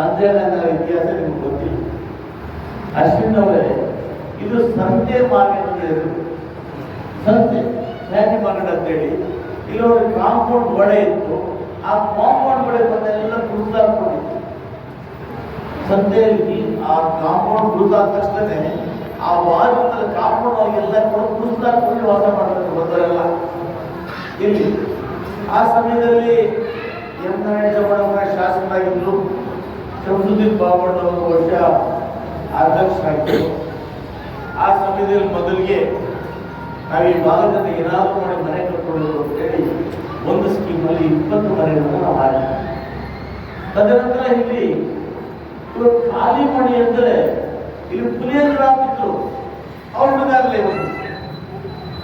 ಅಂದರೆ ನನ್ನ ಇತಿಹಾಸ ನಿಮ್ಗೆ ಗೊತ್ತಿಲ್ಲ. ಅಶ್ವಿನ್ ಅವರೇ, ಇದು ಸಂತೆ ಮಾರ್ಕೆಟ್ ಹೇಳಿದ್ರು. ಸಂತೆ ಸ್ಯಾಂಡಿ ಮಾರ್ಕೆಟ್ ಅಂತೇಳಿ ಇಲ್ಲೊಂದು ಕಾಂಪೌಂಡ್ ಒಡೆ ಇತ್ತು. ಆ ಕಾಂಪೌಂಡ್ ಒಡೆ ಬಂದೆಲ್ಲ ಕುರಿತಾಕೊಂಡಿತ್ತು ಸಂತೆಯಲ್ಲಿ ಆ ಕಾಂಪೌಂಡ್ ಗುರುತಾದ ತಕ್ಷಣ ಆ ವಾರಗಳ ಕಾಂಪೌಂಡ್ ಎಲ್ಲ ಕೂಡ ಕುರಿತಾಕೊಂಡು ವಾಸ ಮಾಡಬೇಕು ಬಂದರೆಲ್ಲ ಇಲ್ಲಿ ಆ ಸಮಯದಲ್ಲಿ ಯಮನಾರಾಯಣ ಶಾಸಕರಾಗಿದ್ದರು. ಶಂಸುದ್ದೀನ್ ಬಾಬಣ್ಣ ಅವರು ವರ್ಷ ಅಧ್ಯಕ್ಷರಾಗಿದ್ದರು. ಆ ಸಮಯದಲ್ಲಿ ಮೊದಲಿಗೆ ನಾವು ಈ ಭಾಗದಲ್ಲಿ ಏನಾದರೂ ಮಾಡಿ ಮನೆ ಅಂತ ಹೇಳಿ ಒಂದು ಸ್ಕೀಮಲ್ಲಿ ಇಪ್ಪತ್ತು ಮನೆಗಳನ್ನು ನಾವು ಮಾಡಿದ್ವಿ. ತದನಂತರ ಇಲ್ಲಿ ಇವರು ಖಾಲಿ ಮಣಿ ಅಂದರೆ ಇಲ್ಲಿ ಪುಲಿಯರಾಗಿತ್ತು ಅವ್ರು ಹುಡುಗಾರಲ್ಲ ಇವತ್ತು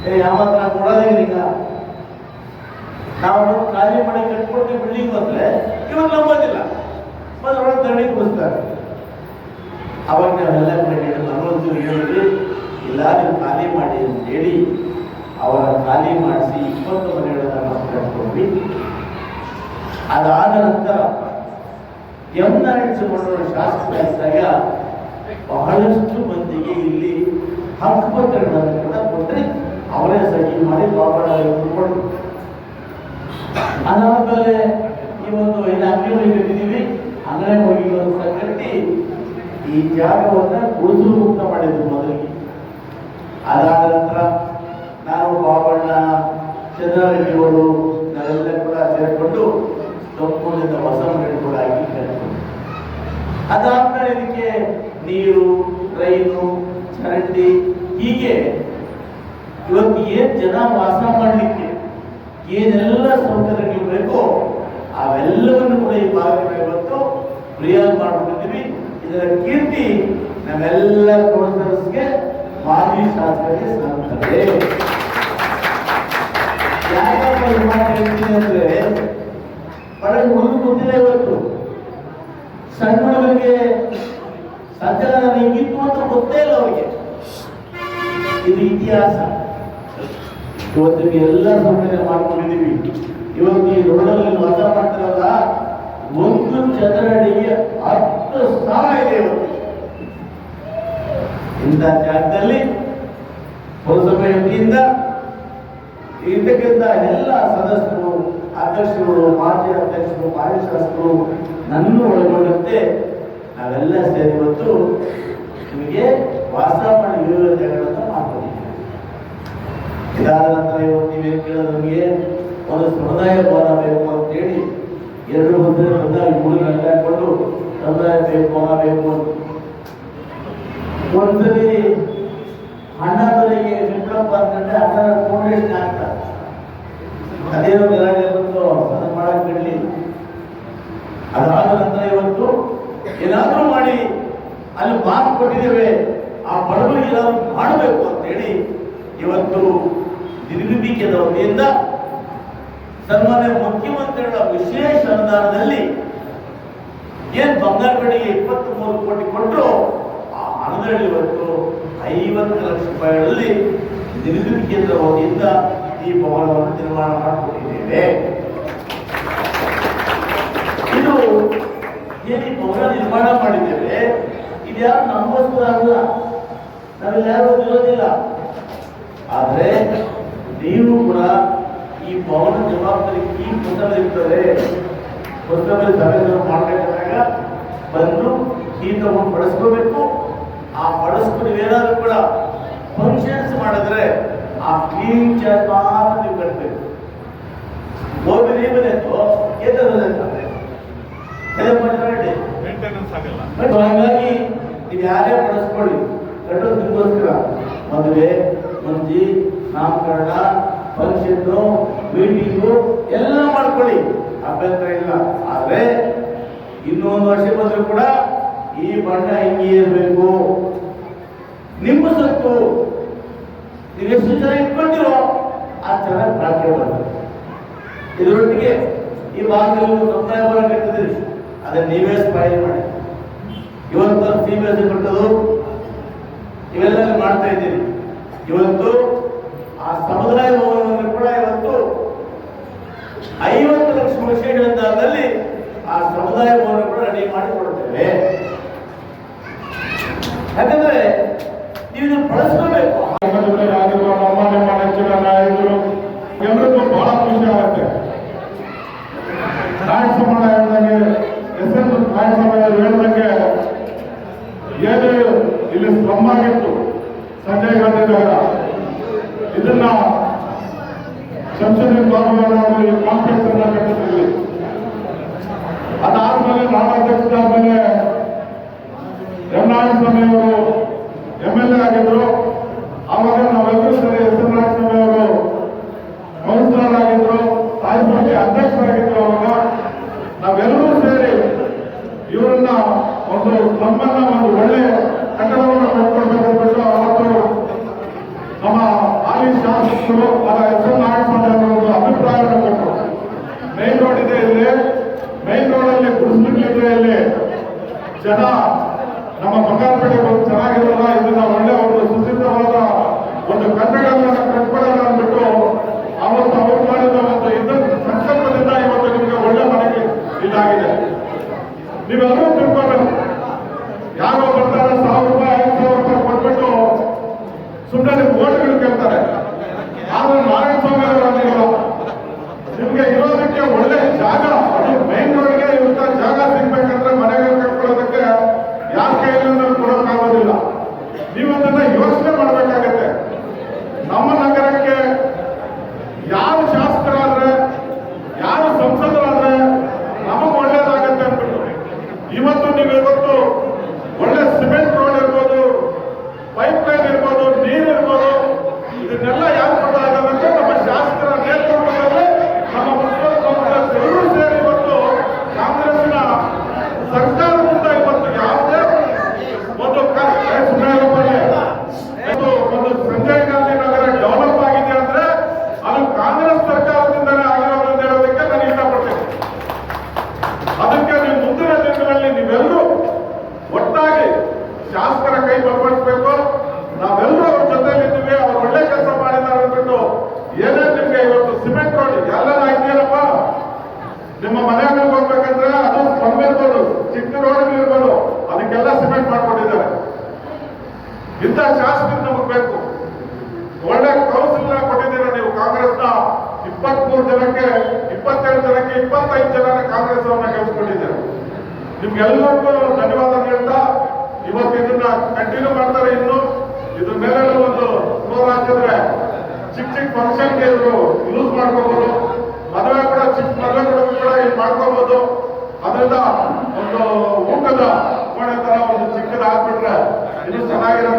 ಏ ಯಾವ ಹತ್ರ ಕೊಡೋದೇ ಇಲ್ಲ ನಾವು ಖಾಲಿ ಮನೆ ಕಟ್ಕೊಂಡು ಬಿಲ್ಡಿಂಗ್ ಬಂದರೆ ಇವಾಗ ನಂಬೋದಿಲ್ಲ. ಮೊದಲೊಳಗೆ ದಣಿಗೆ ಕೂರಿಸ್ತಾರೆ ಅವಾಗ ನಾವೆಲ್ಲ ಕಡೆ ನಮ್ಮೊಂದು ಹೇಳಿದ್ವಿ ಇಲ್ಲ, ನೀವು ಖಾಲಿ ಮಾಡಿ ಅಂತ ಹೇಳಿ ಅವರ ಖಾಲಿ ಮಾಡಿಸಿ ಇಪ್ಪತ್ತು ಮನೆಗಳನ್ನು ಕಟ್ಕೊಂಡ್ವಿ. ಅದಾದ ನಂತರ ಎಂ ಶಾಸ್ತ್ರ ಇದ್ದಾಗ ಬಹಳಷ್ಟು ಮಂದಿಗೆ ಇಲ್ಲಿ ಹಕ್ಕುಪತ್ರಗಳನ್ನು ಕೂಡ ಕೊಟ್ಟರೆ ಅವರೇ ಸಹಿ ಮಾಡಿ ಬಾಬಾಳ ಅದಾದ್ಮೇಲೆ ಈ ಒಂದು ಐದು ಅಂಗಡಿಗಳಿಗೆ ಕಟ್ಟಿದ್ದೀವಿ ಅಂಗಡಿ ಹೋಗಿ ಒಂದು ಸಹ ಈ ಜಾಗವನ್ನ ಗುರುಸು ಮುಕ್ತ ಮಾಡಿದ್ರು ಮೊದಲಿಗೆ. ಅದಾದ ನಂತರ ನಾನು ಬಾಬಣ್ಣ ಚಂದ್ರಾರೆಡ್ಡಿಗಳು ನಾವೆಲ್ಲ ಕೂಡ ಸೇರಿಕೊಂಡು ಮನೆ ಕೂಡ ಹಾಕಿ ಕಟ್ಕೊಂಡು ಅದಾದ್ಮೇಲೆ ಇದಕ್ಕೆ ನೀರು ಟ್ರೈನು ಚರಂಡಿ ಹೀಗೆ ಇವತ್ತು ಏನ್ ಜನ ವಾಸ ಮಾಡಲಿಕ್ಕೆ ಏನೆಲ್ಲ ಸೌಕರ್ಯಗಳು ಬೇಕೋ ಅವೆಲ್ಲವನ್ನು ಕೂಡ ಈ ಭಾಗದಲ್ಲಿ ಇವತ್ತು ಪ್ರಿಯಾಗ್ ಮಾಡ್ಕೊಂಡಿದ್ದೀವಿ ಇದರ ಕೀರ್ತಿ ನಮ್ಮೆಲ್ಲ ಕೌನ್ಸಿಲರ್ಸ್ಗೆ ಮಾಜಿ ಶಾಸಕರಿಗೆ ಸಾಗುತ್ತದೆ ಯಾಕಪ್ಪ ಈ ಮಾತು ಹೇಳ್ತೀನಿ ಅಂದ್ರೆ ಬಡ ಹುಡುಗ ಗೊತ್ತಿಲ್ಲ ಇವತ್ತು. ಸಣ್ಣ ಹುಡುಗರಿಗೆ ಸಂಚಲನ ಹಿಂಗಿತ್ತು ಅಂತ ಗೊತ್ತೇ ಇಲ್ಲ ಅವರಿಗೆ. ಇದು ಇತಿಹಾಸ. ಇವತ್ತಿಗೆ ಎಲ್ಲ ಸೌಕರ್ಯ ಮಾಡ್ಕೊಂಡಿದ್ದೀವಿ. ಇವತ್ತು ಈ ರೋಡಲ್ಲಿ ವಾಸ ಮಾಡ್ತಾರಲ್ಲ ಒಂದು ಚದರಡಿಗೆ ಹತ್ತು ಸಾವಿರ ಇದೆ ಇಂಥ ಜಾಗದಲ್ಲಿ ಪುರಸಭೆ ವತಿಯಿಂದ ಎಲ್ಲ ಸದಸ್ಯರು ಅಧ್ಯಕ್ಷರು ಮಾಜಿ ಅಧ್ಯಕ್ಷರು ಮಾಜಿ ಶಾಸಕರು ನನ್ನ ಒಳಗೊಂಡಂತೆ ನಾವೆಲ್ಲ ಸೇರಿ ಇವತ್ತು ನಿಮಗೆ ವಾಸ ಮಾಡಿ ವಿವಿಧ ಜಾಗಗಳನ್ನು ಮಾಡ್ಕೊಂಡಿದ್ದೀವಿ. ಇದಾದ ನಂತರ ಇವತ್ತು ನೀವೇನು ಕೇಳೋದು ನಮಗೆ ಒಂದು ಸಮುದಾಯ ಭವನ ಬೇಕು ಅಂತೇಳಿ ಮೂರು ಗಂಟೆ ಹಾಕೊಂಡು ಸಮುದಾಯ ಬೇಕು ಆ ಬೇಕು ಅಂತ ಒಂದ್ಸಲಿ ಅಣ್ಣದವರಿಗೆ ವಿಪ್ಲವ ಅಂತಂದ್ರೆ ಅಣ್ಣ ಫೌಂಡೇಶನ್ ಹಾಕ್ತಾರೆ ಅದೇನೋ ಗಲಾಟೆ ಬಂತು ಅದನ್ನ ಮಾಡಕ್ ಬಿಡ್ಲಿ ಅದಾದ ನಂತರ ಇವತ್ತು ಏನಾದರೂ ಮಾಡಿ ಅಲ್ಲಿ ಮಾತು ಕೊಟ್ಟಿದ್ದೇವೆ ಆ ಬಡವರಿಗೆ ಏನಾದರೂ ಮಾಡಬೇಕು ಅಂತೇಳಿ ಇವತ್ತು ನಿರ್ವಿಧಿಕೆದ ವತಿಯಿಂದ ಸನ್ಮಾನ್ಯ ಮುಖ್ಯಮಂತ್ರಿಗಳ ವಿಶೇಷ ಅನುದಾನದಲ್ಲಿ ಏನ್ ಬಂಗಾರಪೇಟೆಗೆ ಇಪ್ಪತ್ತ್ ಮೂರು ಕೋಟಿ ಕೊಟ್ಟರು ಆ ಹಣದಲ್ಲಿ ಇವತ್ತು ಐವತ್ತು ಲಕ್ಷ ರೂಪಾಯಿಗಳಲ್ಲಿ ನಿರ್ಮಿತಿ ಕೇಂದ್ರ ವತಿಯಿಂದ ಈ ಭವನವನ್ನು ನಿರ್ಮಾಣ ಮಾಡಿಕೊಟ್ಟಿದ್ದೇವೆ. ಇದು ಏನು ಈ ಭವನ ನಿರ್ಮಾಣ ಮಾಡಿದ್ದೇವೆ? ಇದ್ಯಾರು ಯಾರು ನಂಬೋಸ್ಕರ ಅಲ್ಲ. ನಾವೆಲ್ಲ ಯಾರು ಇರೋದಿಲ್ಲ ಆದರೆ ನೀವು ಕೂಡ ಈ ಭವನ ಜವಾಬ್ದಾರಿ ಈ ಇರ್ತದೆ. ಪುಸ್ತಕದಲ್ಲಿ ಸಭೆಗಳನ್ನು ಮಾಡಬೇಕಾದಾಗ ಬಂದು ತಗೊಂಡು ಬಳಸ್ಕೋಬೇಕು. ಆ ಬಳಸ್ಕೊಂಡು ಏನಾದರೂ ಕೂಡ ಫಂಕ್ಷನ್ಸ್ ಮಾಡಿದ್ರೆ ಆ ಕ್ಲೀನ್ ಚಾರ್ಜ್ ಮಾತ್ರ ನೀವು ಕಟ್ಟಬೇಕು ಹೋಗಿ ನೀವು ಬಂತು ಏತಂದ್ರೆ ಮೇಂಟೆನೆನ್ಸ್ ಆಗಲ್ಲ. ಬಟ್ ಹಾಗಾಗಿ ನೀವು ಯಾರೇ ಬಳಸ್ಕೊಳ್ಳಿ ಕಟ್ಟೋದು ನಿಮಗೋಸ್ಕರ. ಮದುವೆ ಮಂಜಿ ನಾಮಕರಣ ಫಂಕ್ಷನ್ನು ಮೀಟಿಂಗು ಎಲ್ಲ ಮಾಡ್ಕೊಳ್ಳಿ. ಅಭ್ಯಂತರ ಇಲ್ಲ. ಆದರೆ ಇನ್ನೊಂದು ವರ್ಷ ಬಂದರೂ ಕೂಡ ಈ ಬಣ್ಣ ಹಿಂಗೆ ಇರಬೇಕು. ನಿಮ್ಮ ಸತ್ತು, ನೀವು ಎಷ್ಟು ಜನ ಇಟ್ಕೊಂಡಿರೋ ಆ ಚೆನ್ನಾಗಿ ಬಳಕೆ ಬರ್ತದೆ. ಇದರೊಟ್ಟಿಗೆ ಈ ಭಾಗದಲ್ಲಿ ಸಮುದಾಯ ಬರ ಕಟ್ಟಿದ್ರಿ ಅದನ್ನ ನೀವೇ ಸ್ಪಾಯಿ ಮಾಡಿ. ಇವತ್ತು ಸಿ ಬಿ ಎಸ್ ಕಟ್ಟೋದು ಇವೆಲ್ಲ ಮಾಡ್ತಾ ಇದ್ದೀರಿ. ಇವತ್ತು ಆ ಸಮುದಾಯ ಇವತ್ತು ಐವತ್ತು ಲಕ್ಷ ವರ್ಷಗಳಿಂದಾದಲ್ಲಿ ಆ ಸಮುದಾಯ ಭವನ ಕೂಡ ರೆಡಿ ಮಾಡಿಕೊಡ್ತೇವೆ ಯಾಕಂದ್ರೆ ನೀವು ಬಳಸ್ಕೋಬೇಕು. ನಮ್ಮ ಎಲ್ಲರಿಗೂ ಬಹಳ ಖುಷಿ ಆಗುತ್ತೆ. ಸಮಾನ ಇಲ್ಲಿ ಆಗಿತ್ತು, ಸಂಜಯ್ ಗಾಂಧಿ ನಗರ ಇದನ್ನ ಸಂಸದೀಯ ಬಾಬುಗೌಡ ಅವರು ಈ ಕಾಂಪ್ಲೆಕ್ಸ್ ಅನ್ನ ಕಟ್ಟಿದ್ವಿ ಅದಾದ್ಮೇಲೆ ರಾಮಾಧ್ಯಕ್ಷರಾದ್ಮೇಲೆ ಸ್ವಾಮಿ ಅವರು ಎಂ ಎಲ್ ಎ ಆಗಿದ್ರು ಆವಾಗ ನಾವೆಲ್ಲರೂ ಸರಿ ಎಸ್ ಎನ್ ನಾರಾಯಣಸ್ವಾಮಿ ಅವರು ಕೌನ್ಸಿಲರ್ ಆಗಿದ್ರು ತಾಯಿಪಾಟಿ ಅಧ್ಯಕ್ಷರಾಗಿದ್ರು ಅವಾಗ ನಾವೆಲ್ಲರೂ ಸೇರಿ ಇವರನ್ನ ಒಂದು ನಮ್ಮನ್ನ ಒಂದು ಒಳ್ಳೆ ಕಟ್ಟಡವನ್ನು ಕಟ್ಕೊಳ್ಬೇಕಂದ್ಬಿಟ್ಟು ಅವತ್ತು ನಮ್ಮ ಹಾಲಿ ಶಾಸಕರು ಆದ ಎಸ್ ಎನ್ ನಾರಾಯಣಸ್ವಾಮಿ ಅವರು ಒಂದು ಅಭಿಪ್ರಾಯವನ್ನು ಕೊಟ್ಟರು ಮೈನ್ ರೋಡ್ ಇದೆ ಇಲ್ಲಿ. ಮೈನ್ ರೋಡ್ ಅಲ್ಲಿ ಗುಡಿಸ್ಲಿಕ್ಕೆ ಇಲ್ಲಿ ಜನ ನಮ್ಮ ಬಂಗಾರಪೇಟೆ ಒಂದು ಚೆನ್ನಾಗಿರಲ್ಲ. ಇದನ್ನ ಒಳ್ಳೆ ಒಂದು ಸುಸಿದ್ಧವಾದ ಒಂದು ಕನ್ನಡವನ್ನು ಕಟ್ಕೊಳ್ಳೋಣ ಅಂದ್ಬಿಟ್ಟು ಅವತ್ತು ಅವರು ಮಾಡಿದ ಒಂದು ಇದ್ದ ಸಂಕಲ್ಪದಿಂದ ಇವತ್ತು ನಿಮಗೆ ಒಳ್ಳೆ ಮನೆಗೆ ಇದಾಗಿದೆ. ನೀವೆಲ್ಲರೂ ತಿಳ್ಕೋಬೇಕು ಯಾರೋ ಬರ್ತಾರೆ ಸಾವಿರ ರೂಪಾಯಿ ಐದು ಸಾವಿರ ರೂಪಾಯಿ ಕೊಟ್ಬಿಟ್ಟು ಸುಮ್ಮನೆ ನಿಮ್ಮ ಓಟ್ಗಳು ಕೇಳ್ತಾರೆ ಆದ್ರೆ ನಾರಾಯಣ ಸ್ವಾಮಿ ಅವರು ಆಗಿಲ್ಲ ನಿಮ್ಗೆ ಇರೋದಕ್ಕೆ ಒಳ್ಳೆ ಜಾಗ ಅದು ಮೈನ್ ರೋಡ್ಗೆ ಇವತ್ತ ಜಾಗ ಸಿಗ್ಬೇಕಂದ್ರೆ ಮನೆಗಳು ಕಟ್ಕೊಳ್ಳೋದಕ್ಕೆ ಯಾರ ಕೈಯಲ್ಲಿ ಕೊಡೋಕ್ಕಾಗೋದಿಲ್ಲ ನೀವು ಅದನ್ನ ಯೋಚನೆ ಮಾಡಬೇಕಾಗತ್ತೆ ನಮ್ಮ ನಗರಕ್ಕೆ ಯಾರು ಶಾಸಕರಾದ್ರೆ ಯಾರು ಸಂಸದರಾದ್ರೆ ನಮಗೆ ಒಳ್ಳೇದಾಗತ್ತೆ ಅಂದ್ಬಿಟ್ಟು ಇವತ್ತು ನೀವು ಇವತ್ತು ಒಳ್ಳೆ ಸಿಮೆಂಟ್ ರೋಡ್ ಇರ್ಬೋದು ಪೈಪ್ ಲೈನ್ ಇರ್ಬೋದು ನೀರು ಇರ್ಬೋದು ಇದನ್ನೆಲ್ಲ ಯಾರು ಮಾಡ್ತಾ ಇದ್ದಾರೆ ಅಂದ್ರೆ ನಮ್ಮ ಶಾಸಕರ ನೇತೃತ್ವದಲ್ಲಿ ನಮ್ಮ ಮುನ್ಸಿಪಲ್ ಕೌನ್ಸಿಲರ್ಸ್ ಎಲ್ಲರೂ ಸೇರಿ ಇವತ್ತು ಕಾಂಗ್ರೆಸ್ನ ಸರ್ಕಾರದಿಂದ ಇವತ್ತು ಯಾವುದೇ ಒಂದು ಕ- ಏ, ಸುಮ್ನೆ ಇರಪ್ಪ ಇಲ್ಲಿ. ಇವತ್ತು ಒಂದು ಸಂಜಯ್ ಗಾಂಧಿ ನಗರ ಡೆವಲಪ್ ಆಗಿದೆ ಅಂದ್ರೆ ಅದು ಕಾಂಗ್ರೆಸ್ ಸರ್ಕಾರದಿಂದಲೇ ಆಗಿರೋದು ಅಂತ ಹೇಳೋದಕ್ಕೆ ನಾನು ಇಷ್ಟಪಡ್ತೇನೆ ಅದಕ್ಕೆ ನೀವು ಮುಂದಿನ ದಿನಗಳಲ್ಲಿ ನೀವೆಲ್ಲರೂ ಒಟ್ಟಾಗಿ ಶಾಸಕರ ಕೈ ಬಲಪಡಿಸಬೇಕು ನಾವೆಲ್ಲರೂ ಅವ್ರ ಜೊತೆಲಿದ್ದೀವಿ ಅವ್ರು ಒಳ್ಳೆ ಕೆಲಸ ಮಾಡಿದ್ದಾರೆ ಅಂದ್ಬಿಟ್ಟು ಏನೇ ನಿಮ್ಗೆ ಇವತ್ತು ಸಿಮೆಂಟ್ ರೋಡ್ ಎಲ್ಲರೂ ಇದೆಯಲ್ಲಪ್ಪ ನಿಮ್ಮ ಮನೆಯಲ್ಲಿ ಹೋಗ್ಬೇಕಂದ್ರೆ ಅದು ಇರ್ಬೋದು ಚಿಕ್ಕ ರೋಡ್ ಇರ್ಬೋದು. ಅದಕ್ಕೆಲ್ಲ ಸಿಮೆಂಟ್ ಮಾಡ್ಕೊಂಡಿದ್ದಾರೆ ಇಂಥ ಶಾಸಕರು ನಮಗ್ ಬೇಕು. ಒಳ್ಳೆ ಕೌನ್ಸಿಲ್ ಕೊಟ್ಟಿದ್ದೀರ ನೀವು ಕಾಂಗ್ರೆಸ್ನ ಇಪ್ಪತ್ಮೂರು ಜನಕ್ಕೆ, ಇಪ್ಪತ್ತೆರಡು ಜನಕ್ಕೆ ಇಪ್ಪತ್ತೈದು ಜನ ಕಾಂಗ್ರೆಸ್ ಅವನ್ನ ಗೆಲ್ಸ್ಕೊಂಡಿದ್ದಾರೆ. ನಿಮ್ಗೆಲ್ಲರಿಗೂ ಧನ್ಯವಾದ ಹೇಳ್ತಾ, ಇವತ್ತು ಇದನ್ನ ಕಂಟಿನ್ಯೂ ಮಾಡ್ತಾರೆ ಇನ್ನು. ಇದ್ರ ಮೇಲೆ ಒಂದು ಫ್ಲೋರ್ ಹಾಕಿದ್ರೆ ಚಿಕ್ಕ ಚಿಕ್ಕ ಫಂಕ್ಷನ್ಗೆ ಇವರು ಯೂಸ್ ಮಾಡ್ಕೋಬಹುದು ಮದುವೆ ಕೂಡ ಚಿಕ್ಕ ಮದುವೆ ಕೂಡ ಇಲ್ಲಿ ಮಾಡ್ಕೋಬಹುದು ಅದರಿಂದ ಒಂದು ಊಟದ ಕೋಣೆ ತರ ಒಂದು ಚಿಕ್ಕದ ಹಾಕ್ಬಿಟ್ರೆ ಇದು ಚೆನ್ನಾಗಿರೋ